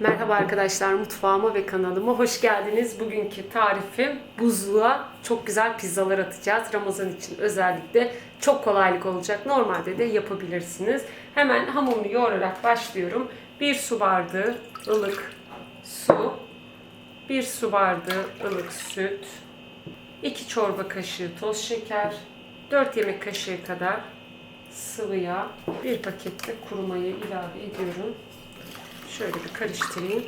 Merhaba arkadaşlar mutfağıma ve kanalıma hoş geldiniz. Bugünkü tarifim buzluğa çok güzel pizzalar atacağız. Ramazan için özellikle çok kolaylık olacak. Normalde de yapabilirsiniz. Hemen hamurunu yoğurarak başlıyorum. 1 su bardağı ılık su, 1 su bardağı ılık süt, 2 çorba kaşığı toz şeker, 4 yemek kaşığı kadar sıvı yağ, 1 pakette kuru maya ilave ediyorum. Şöyle bir karıştırayım.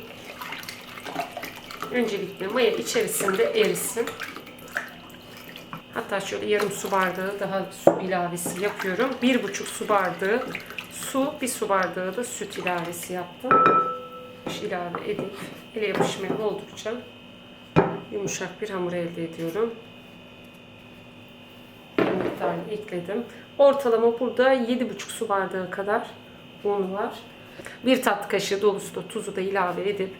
Öncelikle maya içerisinde erisin. Hatta şöyle yarım su bardağı daha su ilavesi yapıyorum. Bir buçuk su bardağı su, bir su bardağı da süt ilavesi yaptım. ilave edip ele yapışmayan oldukça yumuşak bir hamur elde ediyorum. Bir miktarını ekledim. Ortalama burada 7,5 su bardağı kadar un var. Bir tatlı kaşığı dolusu da tuzu da ilave edip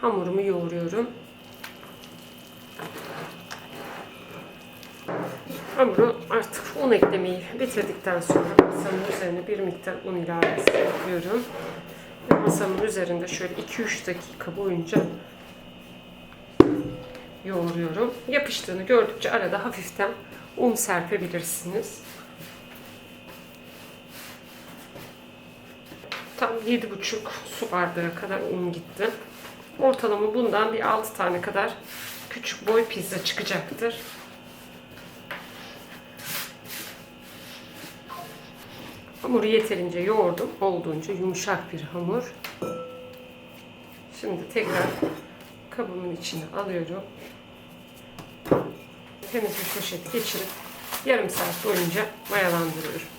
hamurumu yoğuruyorum. Hamuru artık un eklemeyi bitirdikten sonra masamın üzerine bir miktar un ilavesi yapıyorum. Ve masamın üzerinde şöyle 2-3 dakika boyunca yoğuruyorum. Yapıştığını gördükçe arada hafiften un serpebilirsiniz. Tam 7,5 su bardağı kadar un gitti. Ortalama bundan bir 6 tane kadar küçük boy pizza çıkacaktır. Hamuru yeterince yoğurdum. Olduğunca yumuşak bir hamur. Şimdi tekrar kabımın içine alıyorum. Temiz bir poşet geçirip yarım saat boyunca mayalandırıyorum.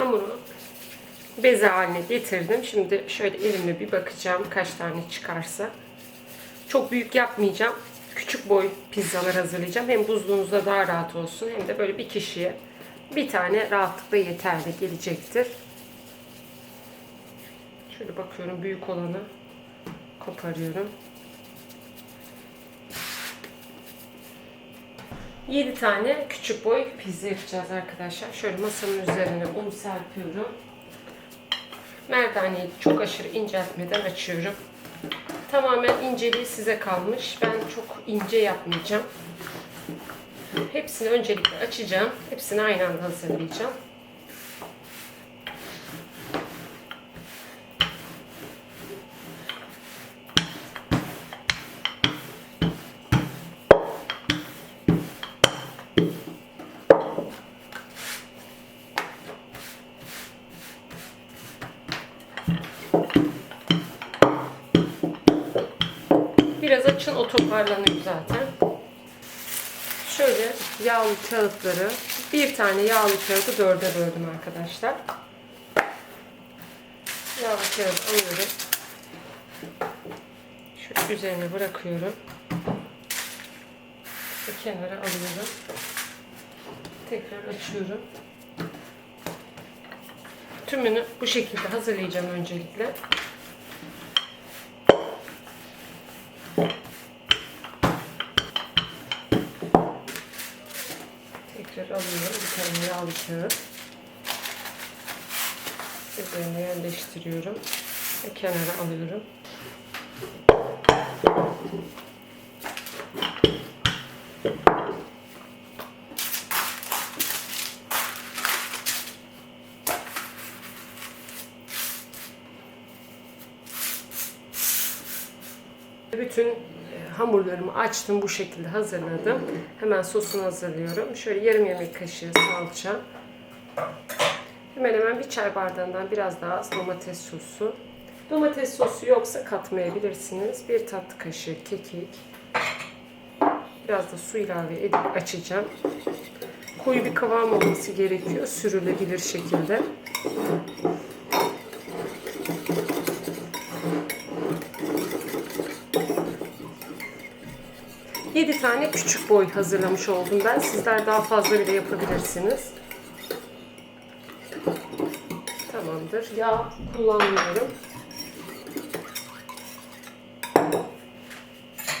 Hamuru beze haline getirdim. Şimdi şöyle elimle bir bakacağım kaç tane çıkarsa. Çok büyük yapmayacağım. Küçük boy pizzalar hazırlayacağım. Hem buzluğunuzda daha rahat olsun hem de böyle bir kişiye bir tane rahatlıkla yeterli gelecektir. Şöyle bakıyorum büyük olanı koparıyorum. 7 tane küçük boy pizza yapacağız arkadaşlar. Şöyle masamın üzerine un serpiyorum. Merdaneyi çok aşırı inceltmeden açıyorum. Tamamen inceliği size kalmış. Ben çok ince yapmayacağım. Hepsini öncelikle açacağım. Hepsini aynı anda hazırlayacağım. Açın o toparlanıyor zaten. Şöyle yağlı kağıtları bir tane yağlı kağıdı dörde böldüm arkadaşlar. Yağlı kağıt alıyorum. Şöyle üzerine bırakıyorum. Ve kenara alıyorum. Tekrar açıyorum. Tümünü bu şekilde hazırlayacağım öncelikle. Tekrar alıyorum bir tane yağlı kağıt. Üzerine yerleştiriyorum. Ve kenara alıyorum. Bütün hamurlarımı açtım bu şekilde hazırladım. Hemen sosunu hazırlıyorum. Şöyle yarım yemek kaşığı salça. Hemen hemen bir çay bardağından biraz daha az domates sosu. Domates sosu yoksa katmayabilirsiniz. Bir tatlı kaşığı kekik. Biraz da su ilave edip açacağım. Koyu bir kıvam olması gerekiyor. Sürülebilir şekilde. 7 tane küçük boy hazırlamış oldum ben. Sizler daha fazla bile yapabilirsiniz. Tamamdır. Yağ kullanmıyorum.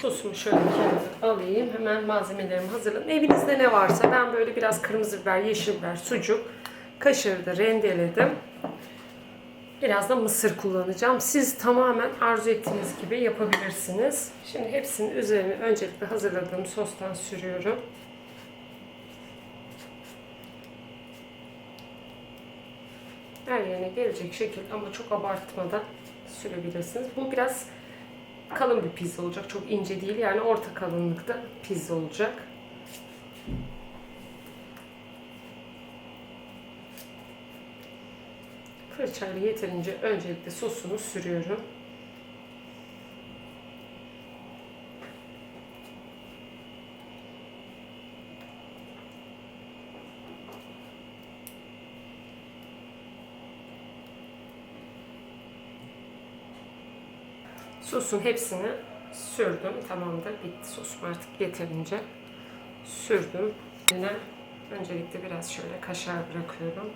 Sosumu şöyle kenara alayım. Hemen malzemelerimi hazırladım. Evinizde ne varsa ben böyle biraz kırmızı biber, yeşil biber, sucuk, kaşarı da rendeledim. Biraz da mısır kullanacağım. Siz tamamen arzu ettiğiniz gibi yapabilirsiniz. Şimdi hepsinin üzerine öncelikle hazırladığım sostan sürüyorum. Her yerine gelecek şekil ama çok abartmadan sürebilirsiniz. Bu biraz kalın bir pizza olacak. Çok ince değil yani orta kalınlıkta pizza olacak. Fırçayla yeterince öncelikle sosunu sürüyorum. Sosun hepsini sürdüm. Tamamdır. Bitti sosum artık yeterince sürdüm. Yine öncelikle biraz şöyle kaşar bırakıyorum.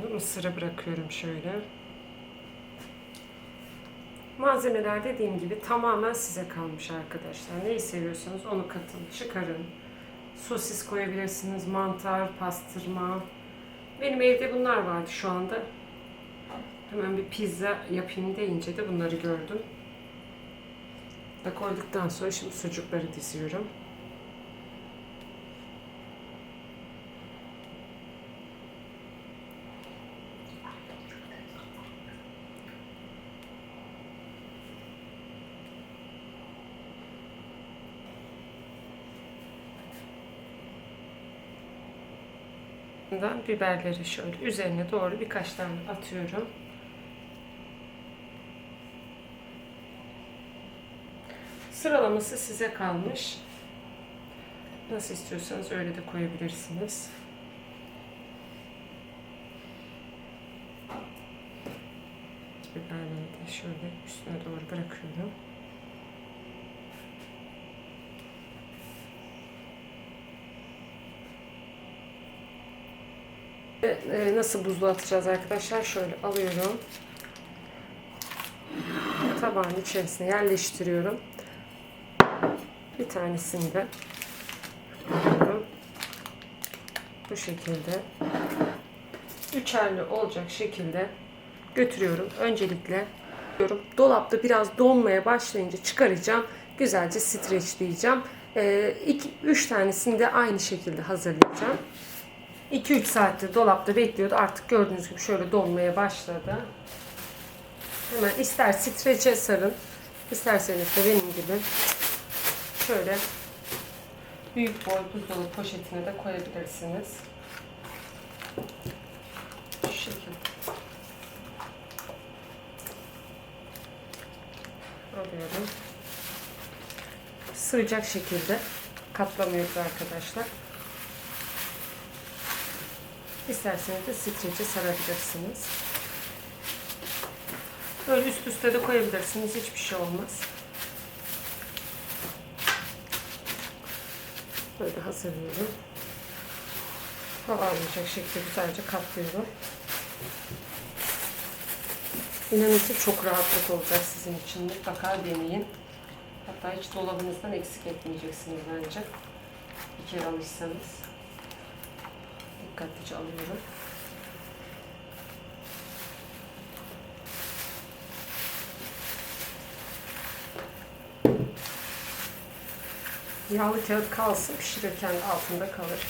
Şimdi mısırı bırakıyorum şöyle. Malzemeler dediğim gibi tamamen size kalmış arkadaşlar. Neyi seviyorsanız onu katın, çıkarın. Sosis koyabilirsiniz, mantar, pastırma. Benim evde bunlar vardı şu anda. Hemen bir pizza yapayım deyince de bunları gördüm. Da koyduktan sonra şimdi sucukları diziyorum. Bundan biberleri şöyle üzerine doğru birkaç tane atıyorum. Sıralaması size kalmış. Nasıl istiyorsanız öyle de koyabilirsiniz. Biberleri de şöyle üstüne doğru bırakıyorum. E, nasıl buzluğa atacağız arkadaşlar? Şöyle alıyorum. Tabağın içerisine yerleştiriyorum. Bir tanesini de alıyorum. Bu şekilde üçerli olacak şekilde götürüyorum. Öncelikle diyorum. Dolapta biraz donmaya başlayınca çıkaracağım. Güzelce streçleyeceğim. 2-3 e, tanesini de aynı şekilde hazırlayacağım. 2-3 saattir dolapta bekliyordu. Artık gördüğünüz gibi şöyle donmaya başladı. Hemen ister streçe sarın, isterseniz de benim gibi şöyle büyük boy buzdolabı poşetine de koyabilirsiniz. Şu şekilde. Alıyorum. Sığacak şekilde katlamıyoruz arkadaşlar. İsterseniz de streçe sarabilirsiniz. Böyle üst üste de koyabilirsiniz. Hiçbir şey olmaz. Böyle hazırlıyorum. Hava almayacak şekilde güzelce katlıyorum. İnanın ki çok rahatlık olacak sizin için. Mutlaka deneyin. Hatta hiç dolabınızdan eksik etmeyeceksiniz bence. Bir kere alırsanız. Dikkatlice alıyorum. Yağlı kağıt kalsın, pişirirken altında kalır.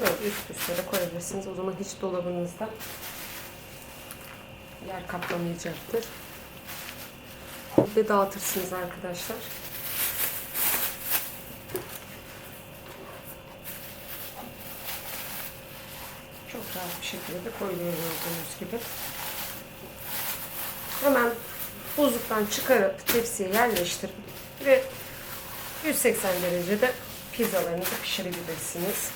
Böyle üst üste de koyabilirsiniz. O zaman hiç dolabınızda yer kaplamayacaktır. ve dağıtırsınız arkadaşlar. Çok rahat bir şekilde de koyuluyor gördüğünüz gibi. Hemen buzluktan çıkarıp tepsiye yerleştirip ve 180 derecede pizzalarınızı pişirebilirsiniz.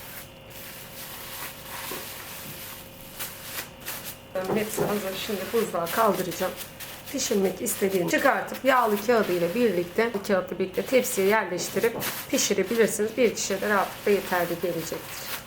Ben hepsi hazır. Şimdi buzluğa kaldıracağım. Pişirmek istediğini çıkartıp yağlı kağıdı ile birlikte kağıtla birlikte tepsiye yerleştirip pişirebilirsiniz. Bir kişiye de rahatlıkla yeterli gelecektir.